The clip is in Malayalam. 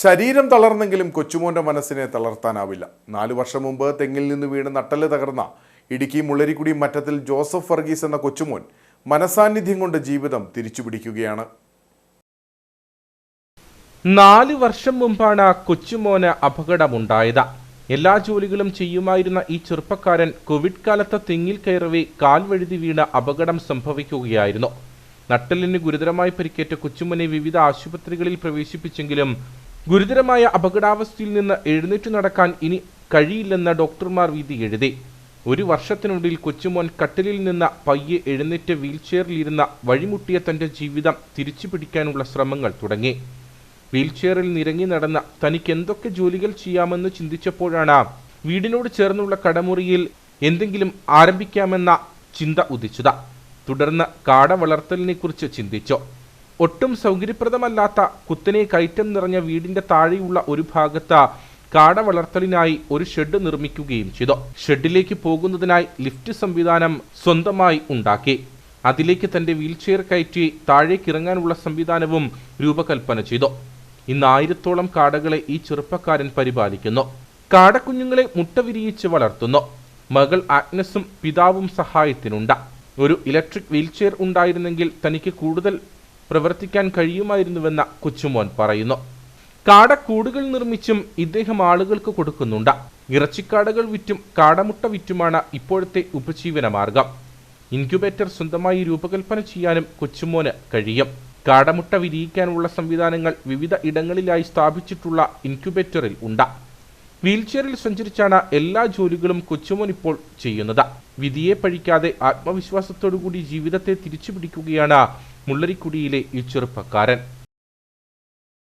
ശരീരം തളർന്നെങ്കിലും കൊച്ചുമോന്റെ മനസ്സിനെ തളർത്താനാവില്ല. നാലു വർഷം മുമ്പ് തെങ്ങിൽ നിന്ന് വീണ് നട്ടൽ തകർന്ന ഇടുക്കി മുള്ളരിക്കുടി മറ്റത്തിൽ ജോസഫ് വർഗീസ് എന്ന കൊച്ചുമോൻ മനസാന്നിധ്യം കൊണ്ട് ജീവിതം തിരിച്ചുപിടിക്കുകയാണ്. നാല് വർഷം മുമ്പാണ് കൊച്ചുമോന് അപകടമുണ്ടായത്. എല്ലാ ജോലികളും ചെയ്യുമായിരുന്ന ഈ ചെറുപ്പക്കാരൻ കോവിഡ് കാലത്ത് തെങ്ങിൽ കയറവി കാൽ വഴുതി വീണ അപകടം സംഭവിക്കുകയായിരുന്നു. നട്ടലിന് ഗുരുതരമായി പരിക്കേറ്റ കൊച്ചുമോനെ വിവിധ ആശുപത്രികളിൽ പ്രവേശിപ്പിച്ചെങ്കിലും ഗുരുതരമായ അപകടാവസ്ഥയിൽ നിന്ന് എഴുന്നേറ്റ് നടക്കാൻ ഇനി കഴിയില്ലെന്ന് ഡോക്ടർമാർ വിധി എഴുതി. ഒരു വർഷത്തിനുള്ളിൽ കൊച്ചുമോൻ കട്ടിലിൽ നിന്ന് പയ്യെ എഴുന്നേറ്റ് വീൽചെയറിലിരുന്ന വഴിമുട്ടിയ തന്റെ ജീവിതം തിരിച്ചു പിടിക്കാനുള്ള ശ്രമങ്ങൾ തുടങ്ങി. വീൽചെയറിൽ നിരങ്ങി നടന്ന തനിക്ക് എന്തൊക്കെ ജോലികൾ ചെയ്യാമെന്ന് ചിന്തിച്ചപ്പോഴാണ് വീടിനോട് ചേർന്നുള്ള കടമുറിയിൽ എന്തെങ്കിലും ആരംഭിക്കാമെന്ന ചിന്ത ഉദിച്ചത്. തുടർന്ന് കാട വളർത്തലിനെക്കുറിച്ച് ചിന്തിച്ചു. ഒട്ടും സൗകര്യപ്രദമല്ലാത്ത കുത്തനെ കയറ്റം നിറഞ്ഞ വീടിന്റെ താഴെയുള്ള ഒരു ഭാഗത്ത് കാട വളർത്തലിനായി ഒരു ഷെഡ് നിർമ്മിക്കുകയും ചെയ്തു. ഷെഡിലേക്ക് പോകുന്നതിനായി ലിഫ്റ്റ് സംവിധാനം സ്വന്തമായി ഉണ്ടാക്കി. അതിലേക്ക് തന്റെ വീൽചെയർ കയറ്റി താഴേക്ക് ഇറങ്ങാനുള്ള സംവിധാനവും രൂപകൽപ്പന ചെയ്തു. ഇന്ന് ആയിരത്തോളം കാടകളെ ഈ ചെറുപ്പക്കാരൻ പരിപാലിക്കുന്നു. കാടക്കുഞ്ഞുങ്ങളെ മുട്ട വിരിയിച്ച് വളർത്തുന്നു. മകൾ ആഗ്നസും പിതാവും സഹായത്തിനുണ്ട്. ഒരു ഇലക്ട്രിക് വീൽചെയർ ഉണ്ടായിരുന്നെങ്കിൽ തനിക്ക് കൂടുതൽ പ്രവർത്തിക്കാൻ കഴിയുമായിരുന്നുവെന്ന കൊച്ചുമോൻ പറയുന്നു. കാടക്കൂടുകൾ നിർമ്മിച്ചും ഇദ്ദേഹം ആളുകൾക്ക് കൊടുക്കുന്നുണ്ട്. ഇറച്ചിക്കാടകൾ വിറ്റും കാടമുട്ട വിറ്റുമാണ് ഇപ്പോഴത്തെ ഉപജീവന മാർഗം. ഇൻക്യുബേറ്റർ സ്വന്തമായി രൂപകൽപ്പന ചെയ്യാനും കൊച്ചുമോന് കഴിയും. കാടമുട്ട വിരിയിക്കാനുള്ള സംവിധാനങ്ങൾ വിവിധ ഇടങ്ങളിലായി സ്ഥാപിച്ചിട്ടുള്ള ഇൻക്യുബേറ്ററിൽ ഉണ്ട്. വീൽചെയറിൽ സഞ്ചരിച്ചാണ് എല്ലാ ജോലികളും കൊച്ചുമോൻ ഇപ്പോൾ ചെയ്യുന്നത്. വിധിയെ പഴിക്കാതെ ആത്മവിശ്വാസത്തോടുകൂടി ജീവിതത്തെ തിരിച്ചുപിടിക്കുകയാണ് മുള്ളരിക്കുടിയിലെ ഈ ചെറുപ്പക്കാരൻ